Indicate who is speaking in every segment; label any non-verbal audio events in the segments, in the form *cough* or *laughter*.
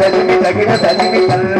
Speaker 1: தகிமி தகிம தகிமி தல்ல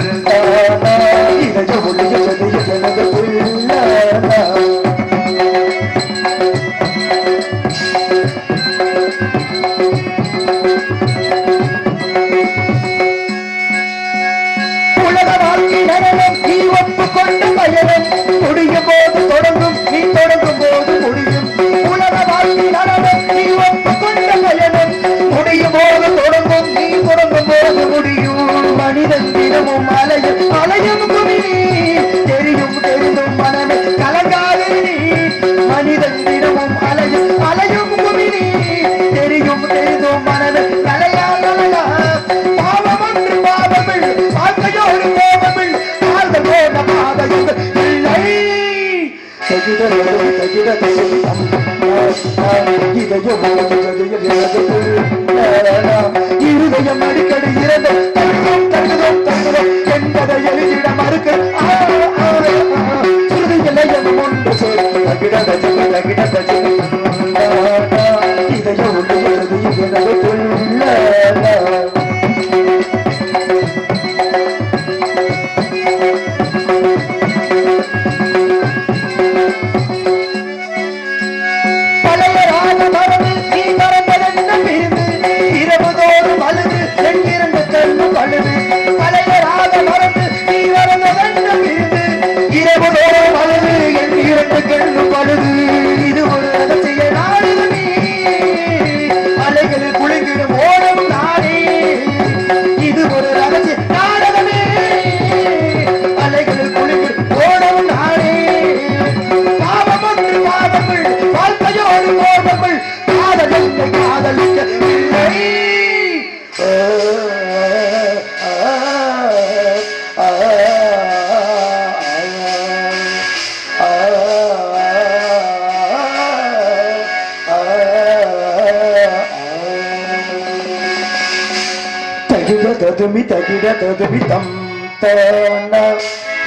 Speaker 1: ததுமி தகிட ததுமி தம்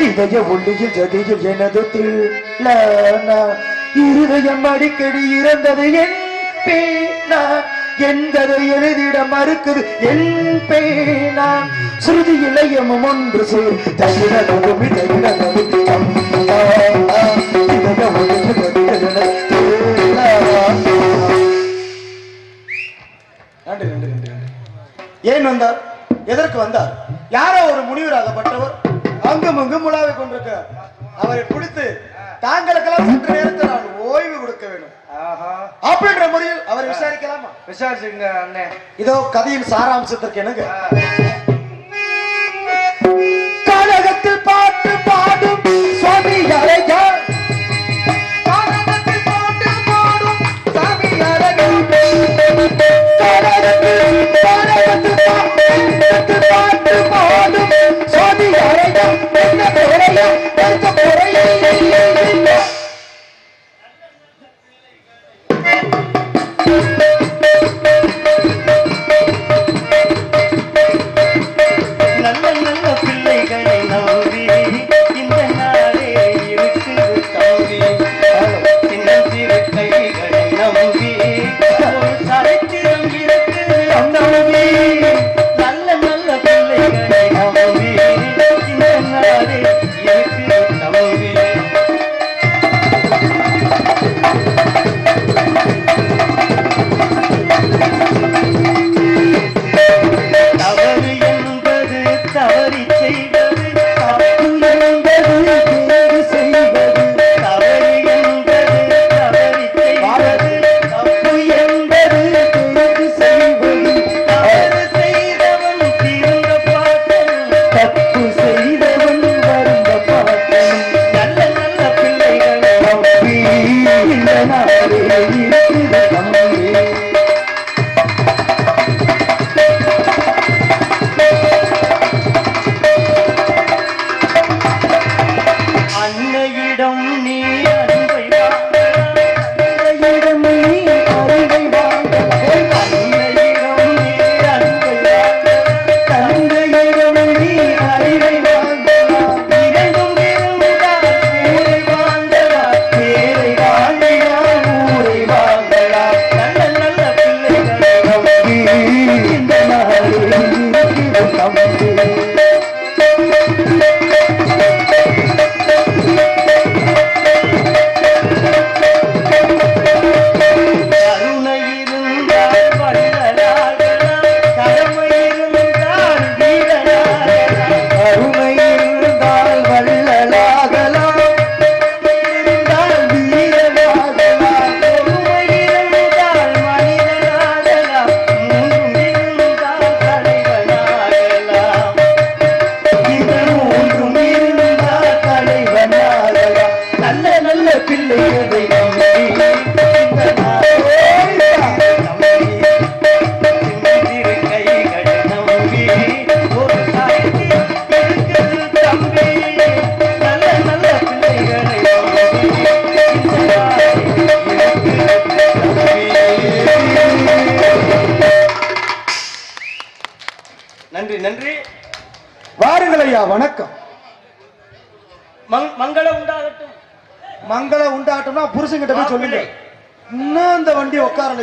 Speaker 1: இதய ஒளியில் ஜதியில் எனது தில்லான இருதயம் அடிக்கடி இறந்தது என் பேனா. எந்தது எழுதிட மறுக்குது என் பேனா. சுருதி இளையமும் ஒன்று சேர். தகிட ததுமி
Speaker 2: ஏன் வந்தார்? எதற்கு வந்தார்? யாரோ ஒரு முனிவராகப்பட்டவர் அங்கும் அங்கும் உலாவை கொண்டிருக்க அவரை பிடித்து தாங்களுக்கெல்லாம் சற்று நேரத்தில் நான் ஓய்வு கொடுக்க வேண்டும். அப்படின்ற முறையில் அவர் விசாரிக்கலாமா?
Speaker 3: விசாரிச்சுங்க அண்ணே.
Speaker 2: இதோ கதையின் சாராம்சத்திற்கு எனக்கு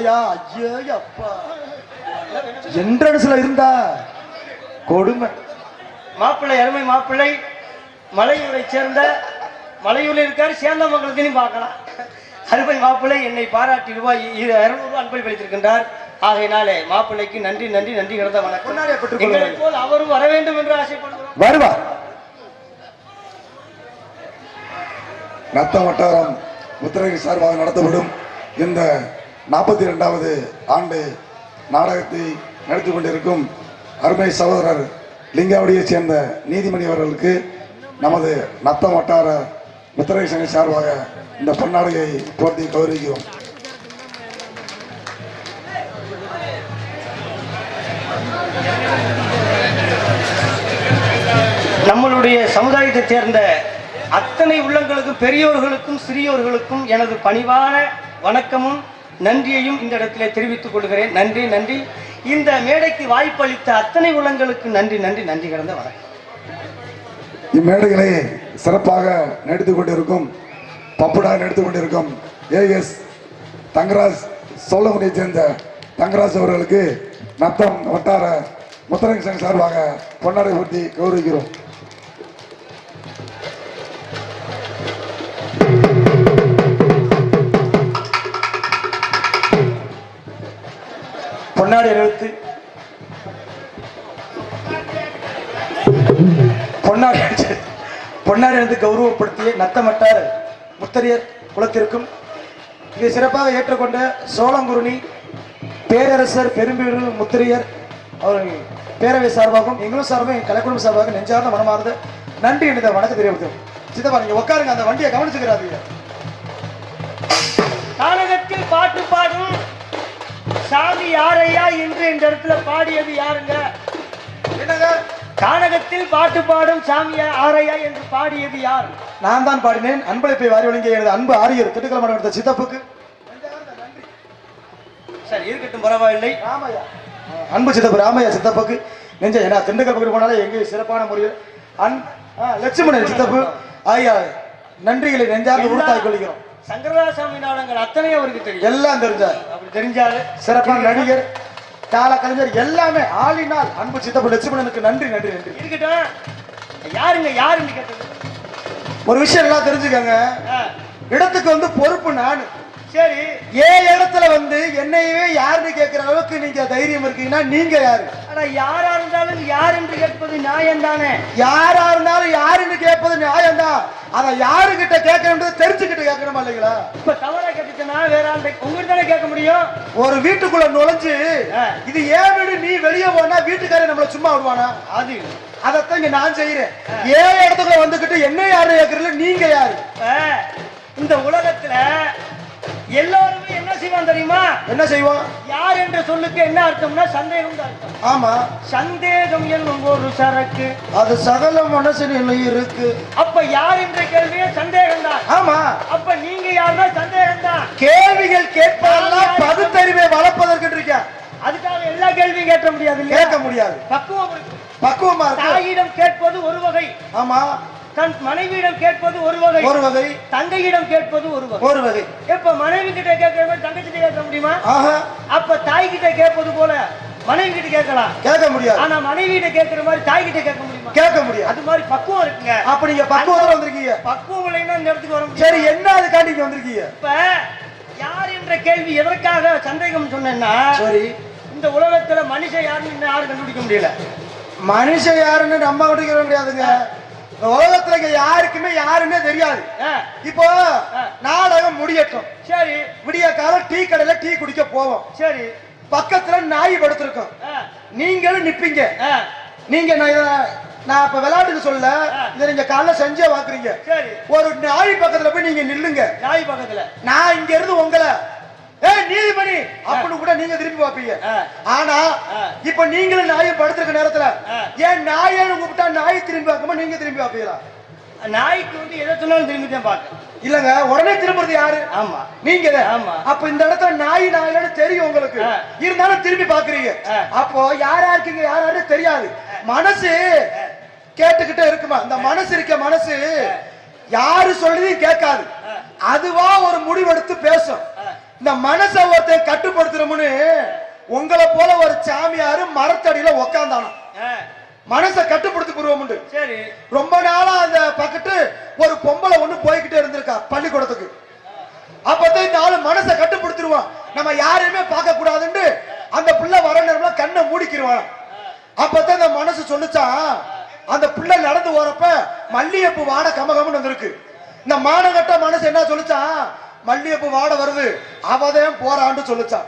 Speaker 1: உட்காரலையா ஐயோ அப்பா என்ட்ரன்ஸ்ல இருந்தா கொடுமை.
Speaker 2: மாப்பிள்ளை அருமை மாப்பிள்ளை மலையூரை சேர்ந்த மலையூரில் இருக்காரு சேந்தமங்கலத்திலையும் பார்க்கலாம். அருமை மாப்பிள்ளை என்னை பாராட்டி ரூபாய் இருநூறு அன்பை வைத்திருக்கின்றார் ஆகையினாலே மாப்பிள்ளைக்கு நன்றி நன்றி நன்றி கிடந்த வணக்கம்.
Speaker 1: கொள்ளுங்கள்.
Speaker 2: போல் அவரும் வர வேண்டும் என்று ஆசைப்படுகிறோம்.
Speaker 1: வருவார்
Speaker 4: நத்த வட்டாரம் முத்திரைகள் சார்பாக நடத்தப்படும் இந்த நாற்பத்தி ரெண்டாவது ஆண்டு நாடகத்தை நடத்தி கொண்டிருக்கும் அருமை சகோதரர் லிங்காவடியைச் சேர்ந்த நீதிமணி அவர்களுக்கு நமது நத்த வட்டார முத்திரை சங்க சார்பாக இந்த பொன்னாடையை போர்த்தி கௌரவிக்கிறோம்.
Speaker 2: நம்மளுடைய சமுதாயத்தைச் சேர்ந்த அத்தனை உள்ளங்களுக்கும் பெரியோர்களுக்கும் சிறியோர்களுக்கும் எனது பணிவான வணக்கமும் நன்றியையும் இந்த இடத்திலே தெரிவித்துக் கொள்கிறேன். நன்றி நன்றி. இந்த மேடைக்கு வாய்ப்பளித்த அத்தனை உள்ளங்களுக்கு நன்றி நன்றி நன்றி கடந்த வணக்கம்.
Speaker 4: இம்மேடைகளை சிறப்பாக நடித்துக் கொண்டிருக்கும் பப்புடா நடித்துக் கொண்டிருக்கும் ஏஎஸ் தங்கராஜ் சோழமுனையைச் சேர்ந்த தங்கராஜ் அவர்களுக்கு நத்தம் வட்டார முத்தரங்க சங்க சார்பாக பொன்னாடை ஊட்டி கௌரவிக்கிறோம்.
Speaker 1: பின்னாடி எழுத்து. பொன்னாடி பொன்னாடி எழுத்து கௌரவப்படுத்திய நத்தமட்டார் முத்தரியர் குலத்திற்கும் இதை சிறப்பாக ஏற்றுக்கொண்ட சோழங்குருணி பேரரசர் பெரும்பிடு முத்திரையர் அவர்கள் பேரவை சார்பாகவும் எங்களும் சார்பாக என் கலைக்குழு சார்பாக நெஞ்சார்ந்த மனமார்ந்த நன்றி இந்த வணக்கம் தெரிவித்தோம் சித்தப்பா நீங்க உட்காருங்க அந்த வண்டியை கவனிச்சுக்கிறாதீங்க.
Speaker 2: நாடகத்தில் பாட்டு பாடும் சாமி யாரையா என்று இந்த இடத்துல பாடியது யாருங்க? கானகத்தில் பாட்டு பாடும் சாமியா ஆரையா என்று பாடியது யார்?
Speaker 1: நான் தான் பாடினேன். அன்பளிப்பை வாரி வழங்கிய எனது அன்பு ஆரியர் திட்டுக்கல மடம் சித்தப்புக்கு.
Speaker 2: சரி இருக்கட்டும் பரவாயில்லை.
Speaker 1: ராமையா. அன்பு சித்தப்பு ராமையா சித்தப்புக்கு. நெஞ்ச ஏன்னா திண்டுக்கல் பக்கம் போனாலே எங்கே சிறப்பான முறையில். அன் லட்சுமணன் சித்தப்பு. ஐயா நன்றிகளை நெஞ்சார்ந்து உறுத்தாய் கொள்கிறோம்.
Speaker 2: சங்கரதாசாமி நாடகங்கள் அத்தனை அவருக்கு தெரியும்.
Speaker 1: எல்லாம் தெரிஞ்சார்.
Speaker 2: அப்படி தெரிஞ்சாரு.
Speaker 1: சிறப்பான நடிகர் கால கலைஞர் எல்லாமே ஆளினால் அன்பு சித்தப்பு லட்சுமணனுக்கு நன்றி நன்றி நன்றி.
Speaker 2: இருக்கட்டும். யாருங்க யாருன்னு கேட்டது?
Speaker 1: ஒரு விஷயம் எல்லாம் தெரிஞ்சுக்கங்க. இடத்துக்கு வந்து பொறுப்பு நான்.
Speaker 2: சரி.
Speaker 1: ஏன் இடத்துல வந்து என்னையவே யாருன்னு கேட்கிற அளவுக்கு நீங்க தைரியம் இருக்கீங்கன்னா நீங்க யாரு?
Speaker 2: ஆனா யாரா இருந்தாலும் யார் என்று கேட்பது நியாயம் தானே?
Speaker 1: யாரா இருந்தாலும் யாருன்னு கேட்பது நியாயம்தான் அதை யாருகிட்ட கேட்கணும்ன்றது தெரிஞ்சுக்கிட்டு கேட்கணுமா இல்லைங்களா?
Speaker 2: இப்ப தவறா கேட்டுச்சுன்னா வேற ஆள்கிட்ட உங்ககிட்ட தானே கேட்க முடியும்?
Speaker 1: ஒரு வீட்டுக்குள்ள நுழைஞ்சு. இது ஏன் வீடு? நீ வெளியே போனா வீட்டுக்காரன் நம்மள சும்மா விடுவானா?
Speaker 2: அது
Speaker 1: அதைத்தான் இங்க நான் செய்யறேன் ஏன் இடத்துக்குள்ள வந்துகிட்டு என்ன யாரு கேட்கறதுல நீங்க யாரு?
Speaker 2: இந்த உலகத்துல எல்லாருமே என்ன செய்வான் தெரியுமா?
Speaker 1: என்ன செய்வோம்
Speaker 2: யார் என்ற சொல்லுக்கு என்ன அர்த்தம்னா சந்தேகம் தான்
Speaker 1: ஆமா.
Speaker 2: சந்தேகம் என்னும் ஒரு சரக்கு.
Speaker 1: அது சகல மனசுல இருக்கு.
Speaker 2: அப்ப யார் என்ற கேள்வியே சந்தேகம் தான்.
Speaker 1: ஆமா.
Speaker 2: அப்ப நீங்க யாருன்னா சந்தேகம் தான்.
Speaker 1: கேள்விகள் கேட்பதெல்லாம் பகுத்தறிவை வளர்ப்பதற்கு இருக்கேன்
Speaker 2: அதுக்காக எல்லா கேள்வியும் கேட்க முடியாது
Speaker 1: கேட்க முடியாது.
Speaker 2: பக்குவம் இருக்கு
Speaker 1: பக்குவமா இருக்கு
Speaker 2: தாயிடம் கேட்பது ஒரு வகை.
Speaker 1: ஆமா.
Speaker 2: தன் மனைவியிடம் கேட்பது ஒரு வகை.
Speaker 1: ஒரு வகை.
Speaker 2: தங்கையிடம் கேட்பது ஒரு வகை.
Speaker 1: ஒரு வகை.
Speaker 2: இப்ப மனைவி கிட்ட கேட்கிற மாதிரி தங்கச்சி கேட்க முடியுமா? அப்ப தாய் கிட்ட கேட்பது போல மனைவி கிட்ட கேட்கலாம்.
Speaker 1: கேட்க முடியாது.
Speaker 2: ஆனா மனைவி கிட்ட கேட்கிற மாதிரி தாய் கிட்ட கேட்க முடியுமா?
Speaker 1: கேட்க முடியாது.
Speaker 2: அது மாதிரி பக்குவம் இருக்குங்க.
Speaker 1: அப்ப நீங்க பக்குவத்துல வந்திருக்கீங்க.
Speaker 2: பக்குவம் இல்லைன்னா இந்த இடத்துக்கு வர
Speaker 1: சரி என்ன அதுக்காண்டி இங்க வந்திருக்கீங்க?
Speaker 2: இப்ப யார் என்ற கேள்வி எதற்காக சந்தேகம் சொன்னேன்னா
Speaker 1: சரி.
Speaker 2: இந்த உலகத்துல மனுஷன் யாருன்னு யாரும் கண்டுபிடிக்க முடியல.
Speaker 1: மனுஷன் யாருன்னு நம்ம கண்டுக்கிற முடியாதுங்க. உலகத்துல யாருக்குமே யாருன்னே தெரியாது. இப்போ நாடகம் முடியட்டும்.
Speaker 2: சரி.
Speaker 1: விடிய காலம் டீ கடையில டீ குடிக்க போவோம்.
Speaker 2: சரி.
Speaker 1: பக்கத்துல நாய் படுத்திருக்கோம். நீங்களும் நிப்பீங்க. நீங்க நான் இப்ப விளையாட்டுக்கு சொல்ல இதை நீங்க காலைல செஞ்சே பாக்குறீங்க.
Speaker 2: சரி.
Speaker 1: ஒரு நாய் பக்கத்துல போய் நீங்க நில்லுங்க.
Speaker 2: நாய் பக்கத்துல.
Speaker 1: நான் இங்க இருந்து உங்களை ஏய் நீதிபதி அப்படின்னு கூட நீங்க திரும்பி பாப்பீங்க. ஆனா. இப்ப நீங்களும் நாயை படுத்திருக்க நேரத்துல. ஏன் நாயன்னு கூப்பிட்டா நாய் திரும்பி பார்க்காம நீங்க திரும்பி பாப்பீங்களா
Speaker 2: நாய்க்கு வந்து எதை சொன்னாலும் திரும்பி தான் பார்க்க
Speaker 1: இல்லங்க உடனே திரும்புறது யாரு?
Speaker 2: ஆமா.
Speaker 1: நீங்க.
Speaker 2: ஆமா.
Speaker 1: அப்ப இந்த இடத்துல நாய் நாயிலன்னு தெரியும் உங்களுக்கு. இருந்தாலும் திரும்பி பாக்குறீங்க. அப்போ யார் யாருக்குங்க யார் யாரு தெரியாது. மனசு கேட்டுக்கிட்டே இருக்குமா? இந்த மனசு இருக்க மனசு யாரு சொல்றதையும் கேட்காது. அதுவா ஒரு முடிவெடுத்து பேசும். இந்த மனசை ஒருத்தன் கட்டுப்படுத்துறோம்னு உங்களை போல ஒரு சாமியாரு மரத்தடியில உக்காந்தானோ மனசை கட்டுப்படுத்தி உண்டு
Speaker 2: சரி.
Speaker 1: ரொம்ப நாளா அந்த பக்கத்து ஒரு பொம்பளை ஒண்ணு போய்கிட்டே இருந்திருக்கா பள்ளிக்கூடத்துக்கு. அப்பதான் இந்த ஆளு மனசை கட்டுப்படுத்திடுவான். நம்ம யாரையுமே பார்க்க கூடாதுன்னு அந்த பிள்ளை வர நேரம்ல கண்ணை மூடிக்கிடுவான் அப்பதான் இந்த மனசு சொல்லுச்சான் அந்த பிள்ளை நடந்து போறப்ப மல்லிகைப்பூ வாட கமகமன்னு வந்திருக்கு. இந்த மானகட்ட மனசு என்ன சொல்லுச்சான் மல்லிகைப்பூ வாட வருது. அவதான் போறான்னு சொல்லிச்சான்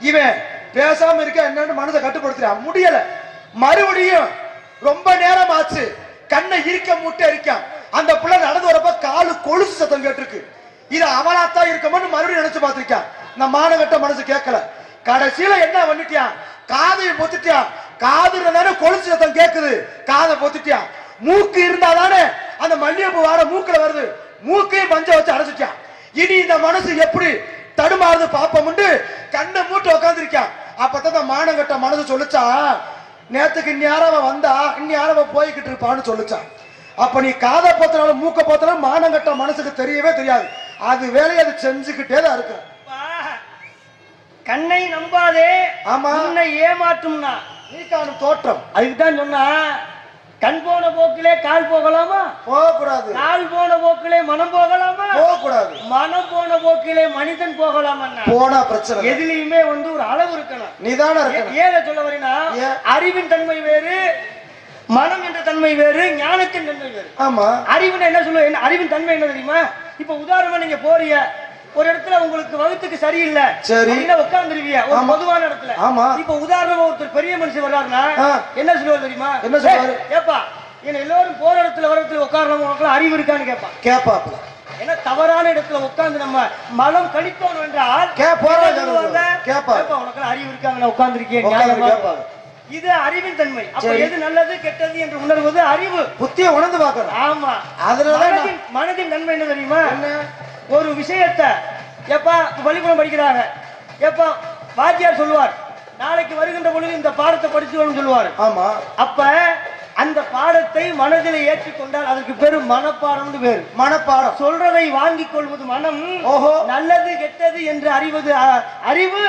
Speaker 1: இவன் பேசாம இருக்க என்னன்னு மனசை கட்டுப்படுத்துறான். முடியல. மறுபடியும் ரொம்ப நேரம் ஆச்சு கண்ணை இருக்க மூட்டை இருக்கான் அந்த பிள்ளை நடந்து வரப்ப காலு கொலுசு சத்தம் கேட்டிருக்கு. இது அவனாத்தான் இருக்குமோன்னு மறுபடியும் நினைச்சு பார்த்திருக்கான். இந்த மானகட்ட மனசு கேட்கல. கடைசியில என்ன பண்ணிட்டியான்? காதையை பொத்துட்டியான். காது இருந்தானே கொலுசு சத்தம் கேட்குது காதை பொத்துட்டியான். மூக்கு இருந்தாதானே அந்த மல்லிகைப்பூ வாட மூக்குல வருது. மூக்கையும் மஞ்சள் வச்சு அடைச்சிட்டான் இனி இந்த மனசு எப்படி தடுமாறுது பாப்போம்னு கண்ணை மூட்டு உட்காந்துருக்கான் அப்பதான் மானங்கட்ட மனசு சொல்லுச்சான் நேத்துக்கு இந்நேரம் வந்தா இந்நேரம் போய்கிட்டு இருப்பான்னு சொல்லுச்சான் அப்ப நீ காதை போத்தனாலும் மூக்க போத்தனாலும் மானங்கட்ட மனசுக்கு தெரியவே தெரியாது. அது வேலையை அது செஞ்சுக்கிட்டே தான் இருக்கு.
Speaker 2: கண்ணை நம்பாதே.
Speaker 1: ஆமா.
Speaker 2: ஏமாற்றும்னா.
Speaker 1: நீ காணும் தோற்றம்.
Speaker 2: அதுக்கு தான் சொன்னா கண் போன போக்கிலே கால் போகலாமா?
Speaker 1: போகக்கூடாது.
Speaker 2: கால் போன போக்கிலே மனம் போகலாமா?
Speaker 1: போகக்கூடாது.
Speaker 2: மனம் போன போக்கிலே மனிதன் போகலாமா
Speaker 1: போனா பிரச்சனை.
Speaker 2: எதுலயுமே வந்து ஒரு அளவு இருக்கணும்.
Speaker 1: நீதானே
Speaker 2: ஏ-
Speaker 1: இருக்கணும்
Speaker 2: ஏத சொல்ல வரீங்கன்னா? அறிவின் தன்மை வேறு மனம் என்ற தன்மை வேறு ஞானத்தின் தன்மை வேறு.
Speaker 1: ஆமா.
Speaker 2: அறிவுன்னு என்ன சொல்லுவோம் என்ன அறிவின் தன்மை என்ன தெரியுமா? இப்ப உதாரணமா நீங்க போறீங்க ஒரு இடத்துல உங்களுக்கு வகுத்துக்கு சரியில்லை
Speaker 1: சரி.
Speaker 2: அப்படின்னா உட்கார்ந்துருவீங்க ஒரு. பொதுவான இடத்துல
Speaker 1: ஆமா.
Speaker 2: இப்ப உதாரணமா ஒருத்தர் பெரிய மனுஷன் வர்றாருன்னா. என்ன சொல்லுவார் தெரியுமா
Speaker 1: என்ன சொல்லுவாரு?
Speaker 2: ஏப்பா என்ன எல்லாரும் போற இடத்துல வர இடத்துல உட்காரணும் அறிவு இருக்கான்னு கேட்பான்
Speaker 1: கேப்பாப்ல
Speaker 2: ஏன்னா தவறான இடத்துல உட்கார்ந்து நம்ம மலம் கழித்தோம் என்றால்?
Speaker 1: கேப்பா.
Speaker 2: உனக்கு அறிவு இருக்காங்க
Speaker 1: உட்கார்ந்து கேப்பாங்க.
Speaker 2: இது அறிவின் தன்மை அப்ப. எது நல்லது கெட்டது என்று உணர்வது அறிவு
Speaker 1: புத்திய உணர்ந்து பாக்கணும்
Speaker 2: ஆமா
Speaker 1: அதுலதான்
Speaker 2: மனதின் நன்மை என்ன தெரியுமா
Speaker 1: என்ன?
Speaker 2: ஒரு விஷயத்த எப்பா பள்ளிக்கூடம் படிக்கிறாங்க. எப்பா வாத்தியார் சொல்லுவார் நாளைக்கு வருகின்ற பொழுது இந்த பாடத்தை படிச்சு வரணும்னு சொல்லுவார்.
Speaker 1: ஆமா.
Speaker 2: அப்ப அந்த பாடத்தை மனதில் ஏற்றுக்கொண்டால் அதற்கு பேரு மனப்பாடம்னு பேரு
Speaker 1: மனப்பாடம்
Speaker 2: சொல்றதை வாங்கிக் கொள்வது மனம்
Speaker 1: ஓஹோ.
Speaker 2: நல்லது கெட்டது என்று அறிவது அறிவு.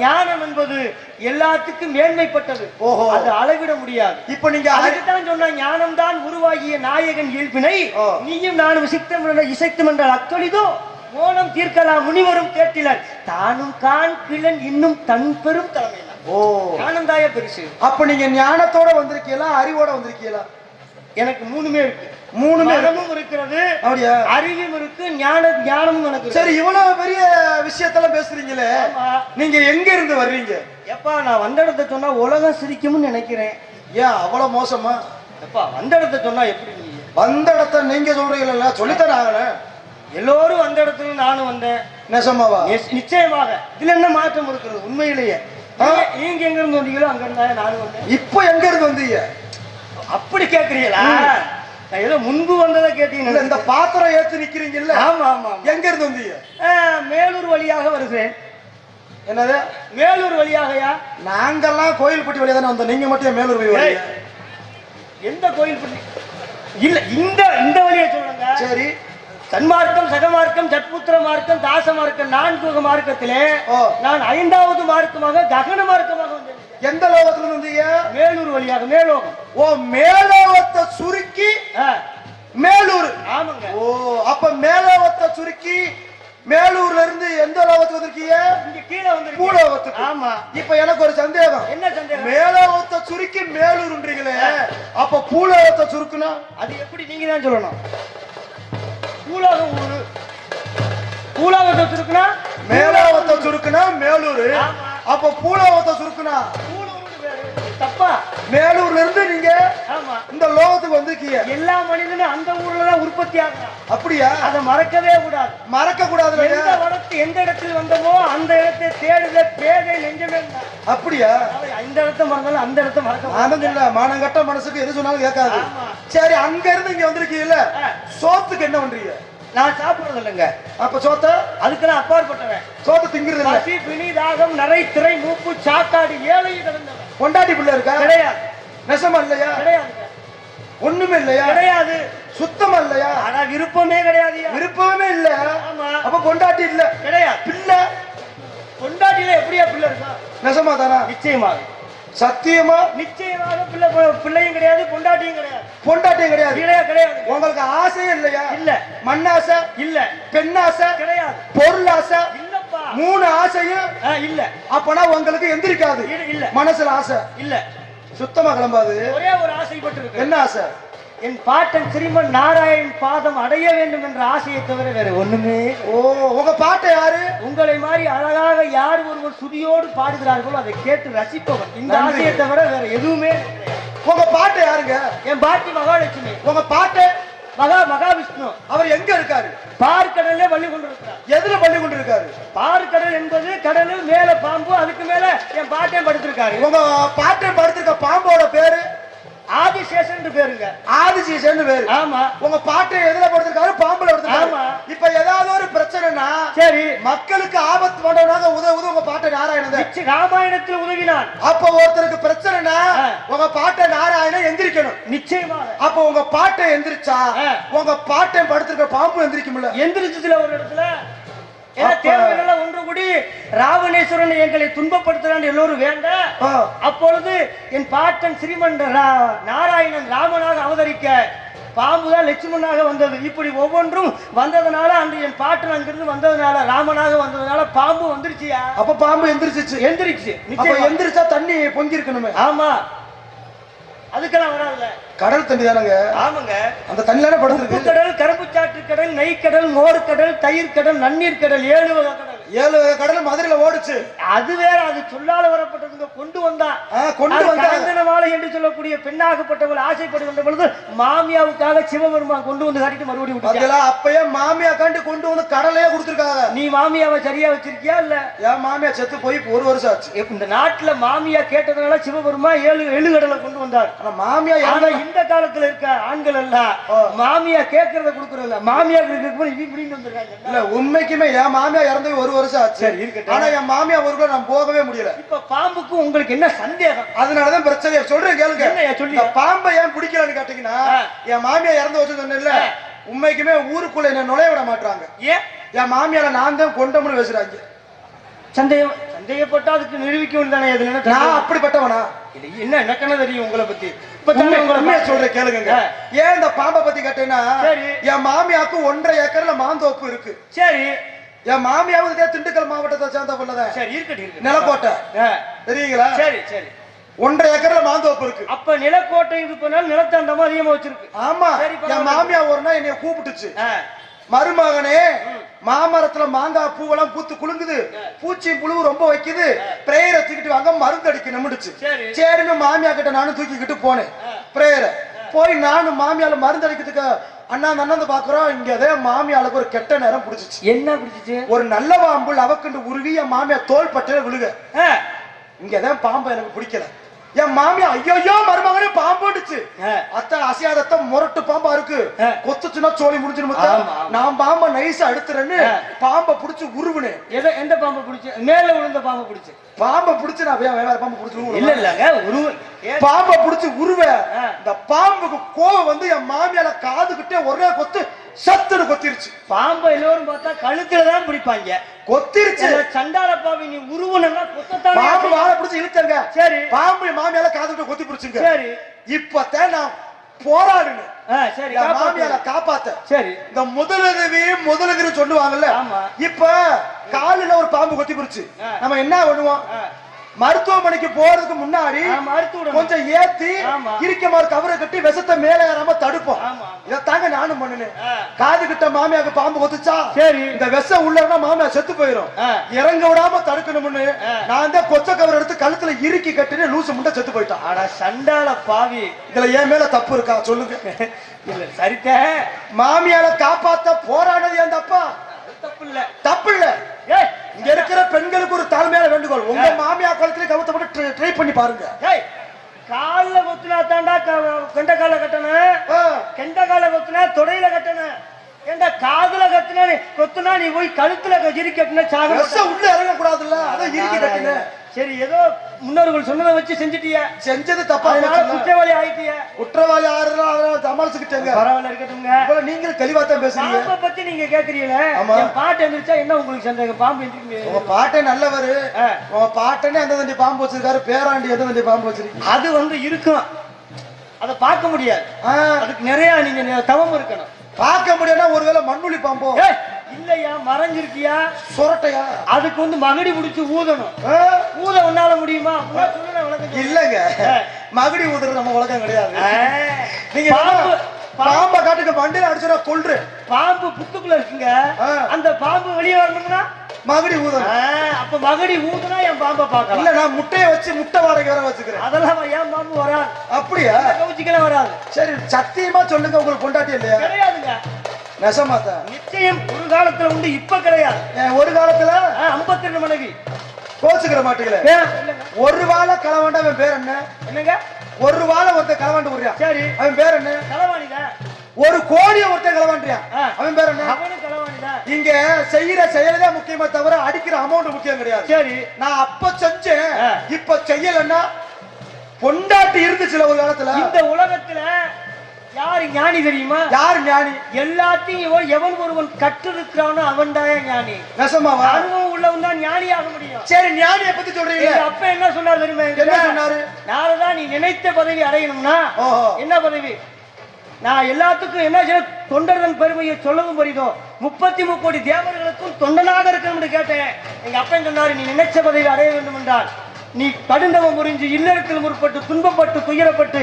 Speaker 2: ஞானம் என்பது எல்லாத்துக்கும் மேன்மைப்பட்டது
Speaker 1: ஓஹோ.
Speaker 2: அது அளவிட முடியாது
Speaker 1: இப்ப நீங்க
Speaker 2: அதுக்குத்தான் சொன்ன ஞானம் தான் உருவாகிய நாயகன் இயல்பினை. நீயும் நானும் இசைத்தம் இசைத்தம் என்றால் அத்தொழிதோ மோனம் தீர்க்கலாம் முனிவரும் கேட்டிலர் தானும் கான் கிளன் இன்னும் தன் பெரும் தலைமையில
Speaker 1: ஓ.
Speaker 2: ஞானந்தாய பெருசு.
Speaker 1: அப்ப நீங்க ஞானத்தோட வந்திருக்கீங்களா அறிவோட வந்திருக்கீங்களா?
Speaker 2: எனக்கு மூணுமே இருக்கு.
Speaker 1: இருக்கு.
Speaker 2: மனமும் இருக்கிறது
Speaker 1: அப்படியா?
Speaker 2: அறிவும் இருக்கு ஞான ஞானமும் எனக்கு.
Speaker 1: சரி இவ்வளவு பெரிய விஷயத்தெல்லாம் பேசுறீங்களே. நீங்க எங்க இருந்து வர்றீங்க?
Speaker 2: எப்பா நான் வந்த இடத்த சொன்னா உலகம் சிரிக்கும்னு நினைக்கிறேன்.
Speaker 1: ஏன் அவ்வளவு மோசமா?
Speaker 2: எப்பா வந்த இடத்த சொன்னா எப்படி
Speaker 1: வந்த இடத்த நீங்க சொல்றீங்களா சொல்லித்தானே ஆகணும்.
Speaker 2: எல்லோரும் வந்த இடத்துல நானும் வந்தேன்.
Speaker 1: நெசமாவா?
Speaker 2: நிச்ச- நிச்சயமாக. இதுல என்ன மாற்றம் இருக்கிறது? உண்மையிலேயே. நீங்க- எங்க இருந்து வந்தீங்களோ அங்க இருந்தா நானும் வந்தேன்.
Speaker 1: இப்போ எங்க இருந்து வந்தீங்க?
Speaker 2: அப்படி கேக்குறீங்களா? நான் ஏதோ முன்பு வந்ததை கேட்டீங்க
Speaker 1: இந்த பாத்திரம் ஏத்து நிக்கிறீங்கல்ல?
Speaker 2: ஆமா ஆமா.
Speaker 1: எங்க இருந்து வந்தீங்க?
Speaker 2: மேலூர் வழியாக வருகிறேன்.
Speaker 1: என்னது?
Speaker 2: மேலூர் வழியாகயா?
Speaker 1: நாங்கெல்லாம் கோயில்பட்டி வழியா தானே வந்தோம். நீங்க மட்டும் மேலூர் வரீங்க?
Speaker 2: எந்த கோயில் பள்ளி இல்ல இந்த இந்த வழியை சொல்லுங்க.
Speaker 1: சரி.
Speaker 2: சன்மார்க்கம் சகமார்க்கம் சட்புத்திர மார்க்கம் தாச மார்க்கம் நான்கு மார்க்கத்திலே. நான் ஐந்தாவது மார்க்கமாக ககன மார்க்கமாக
Speaker 1: எந்த லோகத்துல இருந்து வந்தீங்க?
Speaker 2: மேலூர் வழியாக மேலோகம்.
Speaker 1: ஓ மேலோகத்தை சுருக்கி மேலூர்.
Speaker 2: ஆமாங்க.
Speaker 1: ஓ அப்ப மேலோகத்தை சுருக்கி மேலூர்ல இருந்து எந்த லோகத்துக்கு வந்திருக்கீங்க?
Speaker 2: இங்க கீழே வந்து
Speaker 1: பூலோகத்துக்கு
Speaker 2: ஆமா.
Speaker 1: இப்ப எனக்கு ஒரு சந்தேகம்.
Speaker 2: என்ன சந்தேகம்?
Speaker 1: மேலோகத்தை சுருக்கி மேலூர்ன்றீங்களே. அப்ப பூலோகத்தை சுருக்குனா?
Speaker 2: அது எப்படி நீங்க தான் சொல்லணும். பூலோகம் ஊரு. பூலோகத்தை வச்சிருக்குன்னா
Speaker 1: மேலோகத்தை சுருக்குனா மேலூர். அப்ப பூலோகத்தை சுருக்குனா.
Speaker 2: தப்பா.
Speaker 1: மேலூர்ல இருந்து நீங்க இந்த லோகத்துக்கு வந்திருக்கீங்க.
Speaker 2: எல்லா மனிதனும் அந்த ஊர்ல தான் உற்பத்தி ஆகுறான்
Speaker 1: அப்படியா?
Speaker 2: அதை மறக்கவே கூடாது.
Speaker 1: மறக்க கூடாது
Speaker 2: எந்த வடத்து எந்த இடத்தில் வந்தோமோ அந்த இடத்தை தேடுத பேதை நெஞ்சமே.
Speaker 1: அப்படியா?
Speaker 2: இந்த இடத்த மறந்தாலும் அந்த இடத்த மறக்க
Speaker 1: இல்ல மானங்கட்ட மனசுக்கு எது சொன்னாலும் கேட்காது. சரி அங்க இருந்து இங்க வந்திருக்கீங்கல்ல. சோத்துக்கு என்ன பண்றீங்க?
Speaker 2: நான் சாப்பிடுறது இல்லைங்க.
Speaker 1: அப்ப சோத்த?
Speaker 2: அதுக்கெல்லாம் அப்பாற்பட்டவன்
Speaker 1: சோத்த திங்கிறது இல்ல.
Speaker 2: பசி பிணி தாகம் நரை திரை மூப்பு சாக்காடு ஏழை கிடந்தவன்.
Speaker 1: பொண்டாட்டி பிள்ளை இருக்கா?
Speaker 2: கிடையாது.
Speaker 1: நெசமா இல்லையா
Speaker 2: கிடையாதுங்க.
Speaker 1: ஒண்ணுமே இல்லையா?
Speaker 2: கிடையாது.
Speaker 1: சுத்தமா இல்லையா
Speaker 2: ஆனா விருப்பமே கிடையாது
Speaker 1: விருப்பமே இல்ல.
Speaker 2: ஆமா.
Speaker 1: அப்ப பொண்டாட்டி இல்ல.
Speaker 2: கிடையாது.
Speaker 1: பிள்ளை?
Speaker 2: கொண்டாட்டில எப்படியா பிள்ளை இருக்கா?
Speaker 1: நெசமா தானா?
Speaker 2: நிச்சயமாக.
Speaker 1: சத்தியமா?
Speaker 2: நிச்சயமாக பிள்ளை பிள்ளையும் கிடையாது பொண்டாட்டியும் கிடையாது.
Speaker 1: பொண்டாட்டியும் கிடையாது.
Speaker 2: கிடையாது கிடையாது.
Speaker 1: உங்களுக்கு ஆசையே இல்லையா?
Speaker 2: இல்ல.
Speaker 1: மண்ணாசை?
Speaker 2: இல்ல.
Speaker 1: பெண்ணாசை?
Speaker 2: கிடையாது.
Speaker 1: பொருள் ஆசை
Speaker 2: இல்லப்பா.
Speaker 1: மூணு ஆசையும்?
Speaker 2: இல்ல.
Speaker 1: அப்பனா உங்களுக்கு எந்திரிக்காது.
Speaker 2: இல்ல,
Speaker 1: மனசுல ஆசை.
Speaker 2: இல்ல.
Speaker 1: சுத்தமா கிளம்பாது.
Speaker 2: ஒரே ஒரு ஆசைப்பட்டு
Speaker 1: என்ன ஆசை?
Speaker 2: என் பாட்டன் ஸ்ரீமன் நாராயண் பாதம் அடைய வேண்டும் என்ற ஆசையை தவிர வேற ஒண்ணுமே
Speaker 1: ஓ உங்க பாட்டை யாரு?
Speaker 2: உங்களை மாதிரி அழகாக யார் ஒருவர் சுதியோடு பாடுகிறார்களோ அதை கேட்டு ரசிப்பவன் இந்த. ஆசையை தவிர வேற எதுவுமே.
Speaker 1: உங்க பாட்டை யாருங்க?
Speaker 2: என் பாட்டி மகாலட்சுமி.
Speaker 1: உங்க பாட்டை?
Speaker 2: மகா மகாவிஷ்ணு.
Speaker 1: அவர் எங்க இருக்காரு?
Speaker 2: பார்க்கடலே வள்ளி கொண்டிருக்கிறார்.
Speaker 1: எதுல பண்ணி கொண்டு இருக்காரு
Speaker 2: பார்க்கடல் என்பது கடலு மேல பாம்பு அதுக்கு மேல என் பாட்டையும் படுத்திருக்காரு.
Speaker 1: உங்க பாட்டை படுத்திருக்க பாம்போட பேரு?
Speaker 2: ஆதிசேஷன் பேருங்க.
Speaker 1: ஆதிசேஷன் பேரு.
Speaker 2: ஆமா.
Speaker 1: உங்க பாட்டை எதுல படுத்திருக்காரு பாம்புல
Speaker 2: ஆமா.
Speaker 1: இப்ப ஏதாவது ஒரு பிரச்சனைனா
Speaker 2: சரி.
Speaker 1: மக்களுக்கு ஆபத்து பண்றவனாக உதவ உதவ உங்க பாட்டை நாராயணன்
Speaker 2: ராமாயணத்தில் உதவினான்
Speaker 1: அப்ப ஒருத்தருக்கு பிரச்சனைனா. உங்க பாட்டை நாராயணன் எந்திரிக்கணும்.
Speaker 2: நிச்சயமாக.
Speaker 1: அப்ப உங்க பாட்டை எந்திரிச்சா. உங்க பாட்டை படுத்திருக்க பாம்பு எந்திரிக்கும்ல.
Speaker 2: எந்திரிச்சதுல ஒரு இடத்துல ஏன்னா தேவையில்லை ஒன்று கூடி ராவணேஸ்வரன் எங்களை துன்பப்படுத்துறான் எல்லோரும் வேண்ட. அப்பொழுது என் பாட்டன் ஸ்ரீமன் நாராயணன் ராமனாக அவதரிக்க பாம்புதான் லட்சுமணனாக வந்தது. இப்படி ஒவ்வொன்றும் வந்ததுனால அன்று என் பாட்டன் அங்கிருந்து வந்ததுனால ராமனாக வந்ததுனால பாம்பு வந்துருச்சியா?
Speaker 1: அப்ப பாம்பு எந்திரிச்சிச்சு.
Speaker 2: எந்திரிச்சு.
Speaker 1: எந்திரிச்சா தண்ணி பொங்கி இருக்கணுமே
Speaker 2: ஆமா. அதுக்கெல்லாம் வராதுல்ல.
Speaker 1: கடல் தண்ணி தானங்க?
Speaker 2: ஆமாங்க.
Speaker 1: அந்த தண்ணியில படுத்திருக்கு?
Speaker 2: கடல் கரும்பு சாற்று கடல் நெய் கடல் மோர் கடல் தயிர் கடல் நன்னீர் கடல் ஏழு வகை கடல்.
Speaker 1: ஏழு கடல் மதுரையில ஓடுச்சு.
Speaker 2: அது வேற அது சொல்லால வரப்பட்டதுங்க. கொண்டு வந்தா.
Speaker 1: கொண்டு வந்தா.
Speaker 2: சொல்லக்கூடிய பெண்ணாகப்பட்டவள் ஆசைப்படுகின்ற பொழுது மாமியாவுக்காக சிவபெருமான் கொண்டு வந்து காட்டிட்டு மறுபடியும்
Speaker 1: அப்பயே மாமியா காண்டி கொண்டு வந்து கடலையே கொடுத்துருக்காங்க.
Speaker 2: நீ மாமியாவை சரியா வச்சிருக்கியா இல்ல?
Speaker 1: என் மாமியா செத்து போய் ஒரு வருஷம் ஆச்சு.
Speaker 2: இந்த நாட்டுல மாமியா கேட்டதுனால சிவபெருமான் ஏழு எழுகடலை கொண்டு வந்தார்.
Speaker 1: ஆனா மாமியா
Speaker 2: ஆனா இந்த காலத்துல இருக்க ஆண்கள் எல்லாம். மாமியா கேட்கறத கொடுக்கறதில்ல மாமியா இப்படி இப்படின்னு வந்துருக்காங்க
Speaker 1: இல்ல உண்மைக்குமே என் மாமியா இறந்து ஒரு வருஷம் ஆச்சு.
Speaker 2: சரி, இருக்கட்டும்.
Speaker 1: ஆனா என் மாமியா ஊருக்குள்ள நான் போகவே முடியல.
Speaker 2: இப்ப பாம்புக்கு உங்களுக்கு என்ன சந்தேகம்?
Speaker 1: அதனாலதான் பிரச்சனை சொல்றேன் கேளுங்க.
Speaker 2: சொல்லி?
Speaker 1: இந்த பாம்பை ஏன் பிடிக்கலன்னு கேட்டீங்கன்னா. என் மாமியா இறந்து வச்சு சொன்னேன்ல உண்மைக்குமே ஊருக்குள்ள என்ன நுழைய விட மாட்டாங்க
Speaker 2: ஏன்?
Speaker 1: என் மாமியார நான் தான் கொண்டோம்னு பேசுறாங்க.
Speaker 2: சந்தேகம் சந்தேகப்பட்டா அதுக்கு நிரூபிக்க வேண்டியதானே என்ன
Speaker 1: நான்? அப்படிப்பட்டவனா?
Speaker 2: என்ன எனக்கென்ன தெரியும் உங்களை பத்தி.
Speaker 1: சொல்றேன் கேளுங்க. ஏன் இந்த பாம்பை பத்தி கேட்டேன்னா
Speaker 2: சரி.
Speaker 1: என் மாமியாக்கு ஒன்றரை ஏக்கர்ல மாந்தோப்பு இருக்கு.
Speaker 2: சரி.
Speaker 1: என் மாமியாவும் இதே திண்டுக்கல் மாவட்டத்தை சேர்ந்த பிள்ளைதான்
Speaker 2: சரி இருக்கட்டும்.
Speaker 1: நிலக்கோட்டை. தெரியுங்களா?
Speaker 2: சரி சரி.
Speaker 1: ஒன்றரை ஏக்கர்ல மாந்தோப்பு இருக்கு.
Speaker 2: அப்ப நிலக்கோட்டை இது பண்ணாலும் நிலத்தாண்டமா அதிகமா வச்சிருக்கு.
Speaker 1: ஆமா. என் மாமியா ஒரு நாள் என்னைய கூப்பிட்டுச்சு. மருமகனே மாமரத்துல மாங்காய் பூவெல்லாம் பூத்து குலுங்குது. பூச்சி புழு ரொம்ப வைக்குது. பிரேயரை தூக்கிட்டு வாங்க மருந்து அடிக்க நிமிடுச்சு.
Speaker 2: சரி.
Speaker 1: சரின்னு மாமியா கிட்ட நானும் தூக்கிக்கிட்டு போனேன். பிரேயரை. போய் நானும் மாமியால மருந்து அடிக்கிறதுக்கு அண்ணா அண்ணாந்து பாக்குறோம். இங்க அதே மாமியாளுக்கு ஒரு கெட்ட நேரம் பிடிச்சிச்சு.
Speaker 2: என்ன பிடிச்சிச்சு?
Speaker 1: ஒரு நல்ல பாம்பு அவக்குண்டு உருவி என் மாமியா தோல் பட்டையில விழுக இங்கதான் பாம்பு எனக்கு பிடிக்கல. என் மாமியா ஐயோ மருமகனே பாம்புடுச்சு
Speaker 2: ஆ.
Speaker 1: அத்தை அசையாதத்த முரட்டு பாம்பா இருக்கு. கொத்துச்சுன்னா சோழி முடிஞ்சிடும். நான் பாம்ப நைஸா எடுத்துறேன்னு. பாம்பை புடிச்சு உருவினேன்
Speaker 2: எதை எந்த பாம்பு பிடிச்சு மேல விழுந்த பாம்பு பிடிச்சு
Speaker 1: பாம்பை புடிச்சு நான் வேற பாம்பை புடிச்சு
Speaker 2: இல்ல. இல்லங்க ஏ-
Speaker 1: பாம்பை புடிச்சு உருவ
Speaker 2: ஆ.
Speaker 1: இந்த பாம்புக்கு கோவம் வந்து என் மாமியால காதுகிட்டே ஒரே கொத்து சத்துன்னு கொத்திருச்சு.
Speaker 2: பாம்பை எல்லோரும் பார்த்தா கழுத்துல தான் பிடிப்பாங்க.
Speaker 1: கொத்திருச்சு.
Speaker 2: சண்டால பாவி நீ உருவனா கொத்தத்தானே
Speaker 1: பாம்பு. வாழை பிடிச்சு இழுத்தங்க.
Speaker 2: சரி.
Speaker 1: பாம்பு மாமியால காதுகிட்ட கொத்தி பிடிச்சுங்க.
Speaker 2: சரி.
Speaker 1: இப்பதான் நான் போராடுனேன்.
Speaker 2: சரி.
Speaker 1: மாமியால காப்பாத்த
Speaker 2: சரி.
Speaker 1: இந்த முதலுதவி முதலுதவி சொல்லுவாங்கல்ல.
Speaker 2: ஆமா.
Speaker 1: இப்ப காலில ஒரு பாம்பு கொத்தி பிடிச்சு. நம்ம என்ன பண்ணுவோம். மருத்துவமனைக்கு போறதுக்கு முன்னாடி. கொஞ்சம் ஏத்தி. இருக்க மாதிரி கவரை கட்டி விஷத்தை மேல ஏறாம தடுப்போம். இதைத்தாங்க நானும் பண்ணினேன். காது கிட்ட மாமியாக்கு பாம்பு கொத்துச்சா?
Speaker 2: சரி.
Speaker 1: இந்த விஷம் உள்ளவனா மாமியா செத்து போயிரும். இறங்க விடாம தடுக்கணும்னு. நான் தான் கொச்ச கவர் எடுத்து கழுத்துல இறுக்கி கட்டினு லூசு முண்டை செத்து போயிட்டான்.
Speaker 2: அட சண்டால பாவி.
Speaker 1: இதுல என் மேல தப்பு இருக்கா சொல்லுங்க.
Speaker 2: இல்ல சரித்த
Speaker 1: மாமியால காப்பாத்த போராடுறது என் தப்பா?
Speaker 2: தப்பு இல்ல.
Speaker 1: தப்பு இல்ல. இருக்கிற பெண்களுக்கு ஒரு தாழ்மையான வேண்டுகோள். உங்க மாமியா குளத்துல கவுத்த போட்டு ட்ரை பண்ணி பாருங்க.
Speaker 2: கால்ல கொத்துனா தாண்டா கெண்ட கால கட்டணும். கெண்ட கால கொத்துனா தொடையில கட்டணும். ஏண்டா காதுல கத்துனா கொத்துனா நீ போய் கழுத்துல இறுக்கி கட்டின சாக
Speaker 1: உள்ள இறங்க கூடாதுல்ல அதான் இறுக்கி கட்டுங்க
Speaker 2: சரி ஏதோ முன்னோர்கள் சொன்னதை வச்சு செஞ்சுட்டிய.
Speaker 1: செஞ்சது தப்பா.
Speaker 2: குற்றவாளி ஆயிட்டிய.
Speaker 1: குற்றவாளி ஆறுதல் அதனால சமாளிச்சுக்கிட்டேங்க.
Speaker 2: பரவாயில்ல இருக்கட்டும்ங்க.
Speaker 1: நீங்களும் தெளிவா தான் பேசுறீங்க.
Speaker 2: பாம்பை பத்தி நீங்க கேக்குறீங்களே. என் பாட்டு எந்திரிச்சா என்ன உங்களுக்கு சந்தேகம்? பாம்பு எந்திரிக்க
Speaker 1: உங்க பாட்டே நல்லவரு. உங்க பாட்டனே எந்த தண்டி பாம்பு வச்சிருக்காரு? பேராண்டி எந்த தண்டி பாம்பு வச்சிருக்கீங்க?
Speaker 2: அது வந்து இருக்கும். அதை பார்க்க முடியாது. அதுக்கு நிறைய நீங்க தவம் இருக்கணும்.
Speaker 1: பார்க்க முடியும்னா ஒருவேளை மண்ணுளி பாம்போ?
Speaker 2: இல்லையா மறைஞ்சிருக்கியா?
Speaker 1: சுரட்டையா?
Speaker 2: அதுக்கு வந்து மகடி பிடிச்சு ஊதணும். ஊத உன்னால முடியுமா.
Speaker 1: இல்லங்க. மகுடி ஊதுறது நம்ம உலகம் கிடையாது. நீங்க
Speaker 2: பாம்பு
Speaker 1: காட்டுக்கு மண்டையில அடிச்சுனா கொல்றேன்
Speaker 2: பாம்பு புத்துக்குள்ள இருக்குங்க. அந்த பாம்பு வெளியே வரணும்னா?
Speaker 1: மகுடி ஊதணும்.
Speaker 2: அப்ப மகடி ஊதுனா என் பாம்பை பார்க்கலாம்.
Speaker 1: இல்ல நான் முட்டையை வச்சு முட்டை வாடகை வர வச்சுக்கிறேன்.
Speaker 2: அதெல்லாம் என் பாம்பு வராது?
Speaker 1: அப்படியா?
Speaker 2: கவுச்சிக்கெல்லாம் வராது.
Speaker 1: சரி சத்தியமா சொல்லுங்க உங்களுக்கு பொண்டாட்டி இல்லையா?
Speaker 2: கிடையாதுங்க.
Speaker 1: நெசமாத்தா.
Speaker 2: நிச்சயம் ஒரு காலத்துல உண்டு இப்ப கிடையாது.
Speaker 1: ஒரு காலத்துல?
Speaker 2: ஐம்பத்தி ரெண்டு மனைவி.
Speaker 1: கோச்சுக்கிற மாட்டீங்களே. ஒரு வாழை களவாண்டா அவன் பேர் என்ன?
Speaker 2: என்னங்க?
Speaker 1: ஒரு வாழை ஒருத்தன் களவாண்டு விடுறான்
Speaker 2: சரி.
Speaker 1: அவன் பேர் என்ன?
Speaker 2: களவாணிதான்
Speaker 1: ஒரு கோடியை ஒருத்தன் களவாண்டியான்
Speaker 2: ஆ.
Speaker 1: அவன் பேர் என்ன?
Speaker 2: அவனும் களவாணிதான்
Speaker 1: இங்க செய்யற செயலே முக்கியமே தவிர அடிக்கிற அமௌண்ட் முக்கியம் கிடையாது.
Speaker 2: சரி.
Speaker 1: நான் அப்ப செஞ்சேன். இப்ப செய்யலன்னா பொண்டாட்டி இருந்துச்சுல ஒரு காலத்துல?
Speaker 2: இந்த உலகத்துல யாரு ஞானி தெரியுமா?
Speaker 1: யார் ஞானி?
Speaker 2: எல்லாத்தையும் எவன் எவன் ஒருவன் கற்றிருக்கிறானோ அவன் ஞானி.
Speaker 1: நெசமாவா?
Speaker 2: அனுபவம் உள்ளவன் தான் ஞானி ஆக முடியும்.
Speaker 1: சரி ஞானியை பத்தி சொல்றீங்க
Speaker 2: அப்பா என்ன சொன்னார் தெரியுமா?
Speaker 1: என்ன? சொன்னாரு?
Speaker 2: நாளைதான் நீ நினைத்த பதவி அடையணும்னா என்ன பதவி? நான் எல்லாத்துக்கும் என்ன செய்ய தொண்டர்தன் பெருமையை சொல்லவும் பரிதோ முப்பத்தி முக்கோடி தேவர்களுக்கும் தொண்டனாக இருக்கணும்னு கேட்டேன். எங்க அப்பா சொன்னாரு? நீ நினைச்ச பதவி அடைய வேண்டும் என்றால் நீ கடுந்தவம் புரிஞ்சு இல்லறத்தில் முற்பட்டு துன்பப்பட்டு துயரப்பட்டு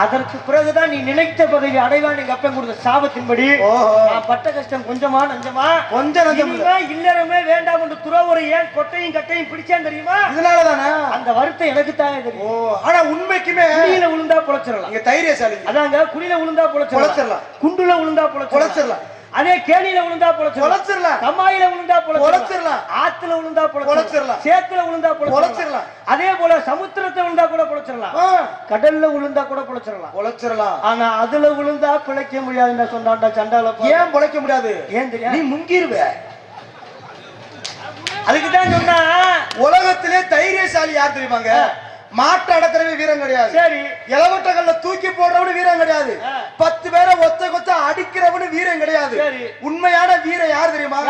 Speaker 2: அதற்கு பிறகுதான் நீ நினைத்த பதவி அடைவான் எங்க அப்பன் கொடுத்த சாபத்தின்படி. நான் பட்ட கஷ்டம் கொஞ்சமா நஞ்சமா?
Speaker 1: கொஞ்சம் நஞ்சம்
Speaker 2: இல்லறமே வேண்டாம் என்று துறவுரை ஏன் கொட்டையும் கட்டையும் பிடிச்சேன் தெரியுமா?
Speaker 1: இதனாலதானே?
Speaker 2: அந்த வருத்தம் எனக்கு தானே தெரியும்
Speaker 1: ஆனா உண்மைக்குமே
Speaker 2: குழியில விழுந்தா புழைச்சிடலாம்
Speaker 1: நீங்க தைரியசாலி
Speaker 2: அதாங்க குழியில விழுந்தா புழைச்சிடலாம். குண்டுல விழுந்தா பொழைச்சிடலாம். அதே கேணியில விழுந்தா புழைச்சிடலாம். கம்மாயில விழுந்தா
Speaker 1: பொழைச்சிடலாம்.
Speaker 2: புழைச்சிடலாம் ஆத்துல விழுந்தா புழைச்சிடலாம்
Speaker 1: பொழைச்சிடலாம்.
Speaker 2: சேத்துல விழுந்தா புழைச்சிடலாம்
Speaker 1: பொழைச்சிடலாம்.
Speaker 2: அதே போல சமுத்திரத்துல விழுந்தா கூட புழைச்சிடலாம் கடல்ல விழுந்தா கூட புழைச்சிடலாம்
Speaker 1: பொழைச்சிடலாம்
Speaker 2: ஆனா அதுல விழுந்தா பிழைக்க முடியாதுன்னு சொன்னான்டா சண்டால பாரு.
Speaker 1: ஏன் பொழைக்க முடியாது?
Speaker 2: ஏன் தெரியும்
Speaker 1: நீ முங்கிருவ.
Speaker 2: அதுக்கு தான் சொன்னா.
Speaker 1: உலகத்திலே தைரியசாலி யார் தெரியுமாங்க? மாட்டு அடக்கிறவே வீரம் கிடையாது
Speaker 2: சரி
Speaker 1: இளவட்டங்கள்ல தூக்கி போடுறவனு வீரம் கிடையாது. பத்து பேரை ஒத்த கொத்த அடிக்கிறவனு வீரம் கிடையாது. உண்மையான வீரம் யார் தெரியுமா?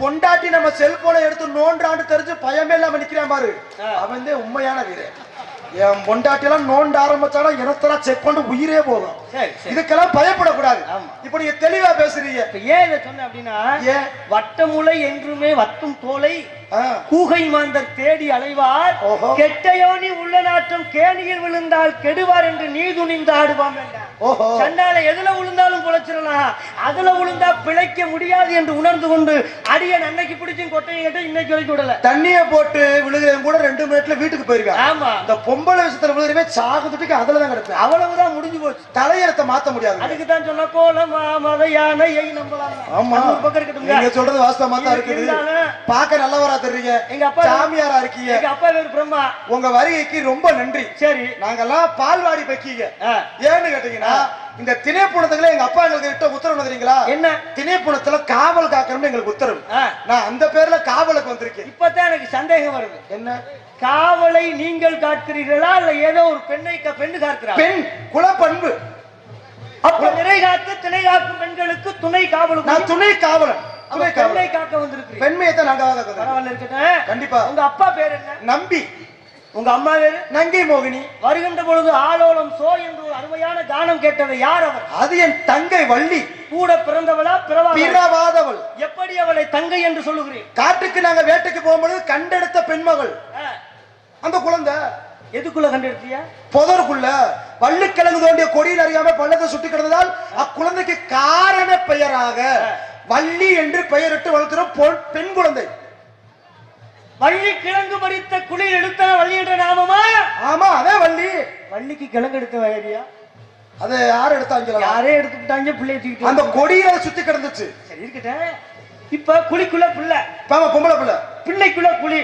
Speaker 1: பொண்டாட்டி நம்ம செல்போனை எடுத்து நோண்டாண்டு தெரிஞ்சு பயமே இல்லாம நிக்கிறான் பாரு. அவன் உண்மையான வீரன் என் பொண்டாட்டி எல்லாம் நோண்ட ஆரம்பிச்சாலும் இனத்தெல்லாம் செக் பண்ணி உயிரே போகும் இதுக்கெல்லாம் பயப்படக்கூடாது. இப்ப நீங்க தெளிவா பேசுறீங்க.
Speaker 2: இப்ப ஏன் இதை சொன்னேன் அப்படின்னா வட்டமுலை என்றுமே வத்தும் தோலை கூகை மாந்தர் தேடி அலைவார். கெட்டையோனி உள்ள நாட்டம் கேணியில் விழுந்தால் கெடுவார் என்று நீ துணிந்து ஆடுவான் சண்டால எதுல விழுந்தாலும் பொழைச்சிடலாம் அதுல விழுந்தா பிழைக்க முடியாது என்று உணர்ந்து கொண்டு அடியன் அன்னைக்கு பிடிச்சும் கொட்டையும் கட்ட இன்னைக்கு வரைக்கும் விடல.
Speaker 1: தண்ணிய போட்டு விழுகிறவன் கூட ரெண்டு மினிட்ல வீட்டுக்கு போயிருக்கான்.
Speaker 2: ஆமா.
Speaker 1: இந்த பொம்பளை விஷயத்துல விழுகிறவே சாகுதுட்டுக்கு அதுல தான் கிடப்பேன்
Speaker 2: அவ்வளவுதான் முடிஞ்சு போச்சு.
Speaker 1: தலையெழுத்த மாத்த முடியாது
Speaker 2: அதுக்கு தான் சொன்ன கோலம் மத யானை எய் நம்பலாம்
Speaker 1: ஆமா.
Speaker 2: பக்கம் இருக்கட்டும்ங்க.
Speaker 1: நீங்க சொல்றது வாஸ்தவமா தான் இருக்குது. பார்க்க நல்லவரா தெரியுங்க.
Speaker 2: எங்க அப்பா
Speaker 1: சாமியாரா இருக்கீங்க.
Speaker 2: எங்க அப்பா பேரு பிரம்மா.
Speaker 1: உங்க வருகைக்கு ரொம்ப நன்றி.
Speaker 2: சரி.
Speaker 1: நாங்கெல்லாம் பால்வாடி பக்கீங்க. ஏன்னு கேட்டீங்கன்னா இந்த திணைப்புணத்துல எங்க அப்பா எங்களுக்கு கிட்ட உத்தரவு தெரியுங்களா?
Speaker 2: என்ன?
Speaker 1: திணைப்புணத்துல காவல் காக்கணும்னு எங்களுக்கு உத்தரவு. நான் அந்த பேர்ல காவலுக்கு வந்திருக்கேன்.
Speaker 2: இப்பதான் எனக்கு சந்தேகம் வருது.
Speaker 1: என்ன?
Speaker 2: காவலை நீங்கள் காக்கிறீர்களா? இல்ல ஏதோ ஒரு பெண்ணை பெண்ணு காக்கிறா
Speaker 1: பெண் குலப்பண்பு.
Speaker 2: அப்ப நிறை காத்து திணை காக்கும் பெண்களுக்கு துணை காவல்
Speaker 1: நான் துணை காவலன். துணை
Speaker 2: பெண்ணை காக்க வந்திருக்கிறீங்க
Speaker 1: பெண்மையை தான் நாங்க வாங்க
Speaker 2: பரவாயில்ல இருக்கட்டும்.
Speaker 1: கண்டிப்பா.
Speaker 2: உங்க அப்பா பேர் என்ன?
Speaker 1: நம்பி.
Speaker 2: உங்க அம்மா பேரு?
Speaker 1: நங்கை மோகினி.
Speaker 2: வருகின்ற பொழுது ஆலோலம் சோ என்று ஒரு அருமையான கானம் கேட்டது யார் அவர்?
Speaker 1: அது என் தங்கை வள்ளி.
Speaker 2: கூட பிறந்தவளா பிறவா
Speaker 1: பிறவாதவள்.
Speaker 2: எப்படி அவளை தங்கை என்று சொல்லுகிறேன்
Speaker 1: காட்டுக்கு நாங்க வேட்டைக்கு போகும்பொழுது கண்டெடுத்த பெண்மகள். அந்த குழந்தை.
Speaker 2: எதுக்குள்ள கண்டெடுத்தியா?
Speaker 1: புதருக்குள்ள வள்ளிக்கிழங்கு தோண்டிய கொடியில் அறியாம பள்ளத்தை சுட்டி கிடந்ததால் அக்குழந்தைக்கு காரண பெயராக வள்ளி என்று பெயரிட்டு வளர்க்கிறோம் பெண் குழந்தை.
Speaker 2: வள்ளி கிழங்கு பறித்த குளிர் எடுத்த வள்ளி என்ற நாமமா?
Speaker 1: ஆமா அதே வள்ளி.
Speaker 2: வள்ளிக்கு கிழங்கு எடுத்த வயதியா?
Speaker 1: அதை யார் எடுத்தாங்க
Speaker 2: யாரே எடுத்துக்கிட்டாங்க பிள்ளைய தூக்கிட்டு
Speaker 1: அந்த கொடியில சுத்தி கிடந்துச்சு.
Speaker 2: சரி இருக்கட்டும். இப்ப குழிக்குள்ள பிள்ளை.
Speaker 1: பாமா பொம்பளை பிள்ளை.
Speaker 2: பிள்ளைக்குள்ள குழி.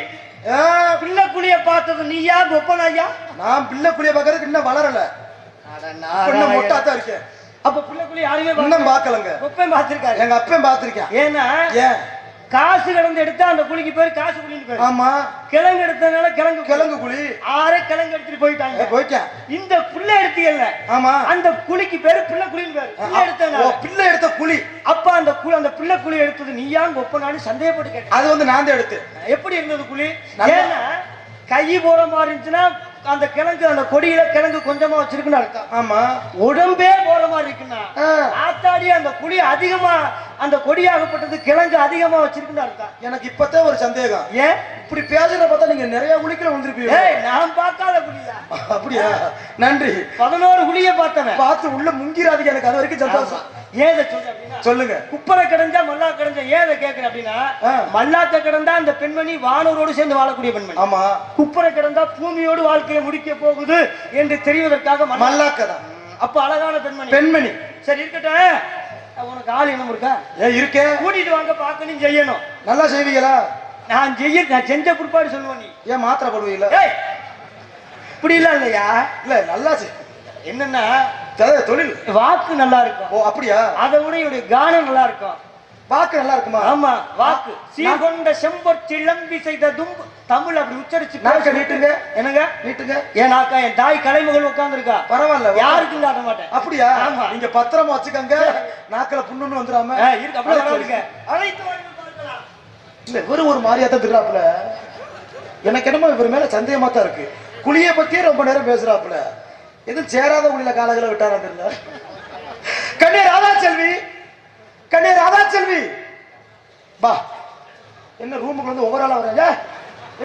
Speaker 1: ஆ,
Speaker 2: பிள்ளை குழிய பார்த்தது நீயா கொப்பன் ஐயா
Speaker 1: நான் பிள்ளை குளிய பாக்குறதுக்கு இன்னும் வளரல. இன்னும் மொட்டா தான் இருக்கேன்.
Speaker 2: அப்ப பிள்ளை குழி யாருமே
Speaker 1: இன்னும் பாக்கலங்க
Speaker 2: கொப்பன் பார்த்திருக்காரு.
Speaker 1: எங்க அப்பன் பாத்திருக்கேன்
Speaker 2: ஏன்னா
Speaker 1: ஏன்?
Speaker 2: காசு கிடந்து எடுத்தா அந்த குழிக்கு பேரு காசு குழின்னு பேரு.
Speaker 1: ஆமா.
Speaker 2: கிழங்கு எடுத்ததுனால கிழங்கு
Speaker 1: கிழங்கு குழி.
Speaker 2: ஆறே கிழங்கு எடுத்துட்டு போயிட்டாங்க.
Speaker 1: போயிட்டேன்.
Speaker 2: இந்த புள்ள எடுத்தீங்கல்ல
Speaker 1: ஆமா.
Speaker 2: அந்த குழிக்கு பேரு பிள்ளை குழின்னு பேரு. பிள்ளை எடுத்ததுனால
Speaker 1: பிள்ளை எடுத்த குழி.
Speaker 2: அப்ப அந்த குழி அந்த பிள்ளை குழி எடுத்தது நீயா கொப்பனான்னு சந்தேகப்பட்டு கேட்டேன்
Speaker 1: அது வந்து நான் தான் எடுத்தேன்.
Speaker 2: எப்படி இருந்தது குழி? ஏன்னா கை போற மாதிரி இருந்துச்சுன்னா அந்த கிழங்கு அந்த கொடியில கிழங்கு கொஞ்சமா வச்சிருக்குன்னு அர்த்தம்.
Speaker 1: ஆமா.
Speaker 2: உடம்பே போற மாதிரி இருக்குன்னா. ஆத்தாடி அந்த குழி அதிகமா அந்த கொடியாகப்பட்டது கிழங்கு அதிகமா வச்சிருக்குன்னு அர்த்தம்.
Speaker 1: எனக்கு இப்பதான் ஒரு சந்தேகம்.
Speaker 2: ஏன்?
Speaker 1: இப்படி பேசுறத பார்த்தா நீங்க நிறைய குளிக்கல விழுந்திருப்பீங்க
Speaker 2: ஏய் நான் பார்க்காத குழியா
Speaker 1: அப்படியா? நன்றி.
Speaker 2: பதினோரு குழிய பார்த்தவன்.
Speaker 1: பார்த்து உள்ள முங்கிறாதீங்க எனக்கு அது வரைக்கும் சந்தோஷம்.
Speaker 2: ஏத
Speaker 1: சொல்லுங்க.
Speaker 2: குப்பரை கிடந்தா மல்லா கிடந்தா ஏத கேக்குற அப்படின்னா. மல்லாத்த கிடந்தா அந்த பெண்மணி வானூரோடு சேர்ந்து வாழக்கூடிய பெண்மணி.
Speaker 1: ஆமா.
Speaker 2: குப்பரை கிடந்தா பூமியோடு வாழ்க்கையை முடிக்க போகுது என்று தெரிவதற்காக மல்லா-
Speaker 1: மல்லாக்கதான்
Speaker 2: அப்ப அழகான பெண்மணி.
Speaker 1: பெண்மணி.
Speaker 2: சரி இருக்கட்டும். உனக்கு ஆள் என்ன இருக்கா?
Speaker 1: ஏ இருக்கே.
Speaker 2: கூட்டிட்டு வாங்க பார்க்கணும் செய்யணும்.
Speaker 1: நல்லா செய்வீங்களா?
Speaker 2: நான் செய்ய நான் செஞ்ச பிற்பாடு சொல்லுவேன் நீ.
Speaker 1: ஏன் மாத்திரை போடுவீங்களா?
Speaker 2: ஏய் இப்படி இல்ல இல்லையா?
Speaker 1: இல்ல நல்லா செய்.
Speaker 2: என்னன்னா
Speaker 1: தொழில்.
Speaker 2: வாக்கு நல்லா இருக்கும்.
Speaker 1: ஓ அப்படியா?
Speaker 2: அதை விட இவருடைய கானம் நல்லா இருக்கும்.
Speaker 1: பாக்கு நல்லா இருக்குமா
Speaker 2: ஆமா. வாக்கு. சீர்கொண்ட செம்பொற்றிளம்பி செய்த தும்பு. தமிழ் அப்படி உச்சரிச்சு
Speaker 1: நாக்க. நீட்டுங்க.
Speaker 2: என்னங்க?
Speaker 1: நீட்டுங்க.
Speaker 2: என் அக்கா என் தாய் கலைமகள் உட்கார்ந்துருக்கா?
Speaker 1: பரவாயில்ல
Speaker 2: யாருக்கும் காட்ட மாட்டேன்.
Speaker 1: அப்படியா?
Speaker 2: ஆமா.
Speaker 1: நீங்க பத்திரமா வச்சுக்கோங்க. *laughs* நாக்குல புண்ணுன்னு வந்துடாம.
Speaker 2: இருக்கு. அப்படியே அழைத்து.
Speaker 1: இல்ல இவரு ஒரு மாதிரியா தான் திருறாப்புல எனக்கு என்னமோ இவர் மேல சந்தேகமா தான் இருக்கு. குழிய பத்தியே ரொம்ப நேரம் பேசுறாப்புல. எதுவும் சேராத குழியில காலகளை விட்டாரா தெரியல. கண்ணே ராதா செல்வி கண்ணே ராதா செல்வி. பா என்ன ரூமுக்கு வந்து ஒவ்வொரு ஆளா வர்றாங்க?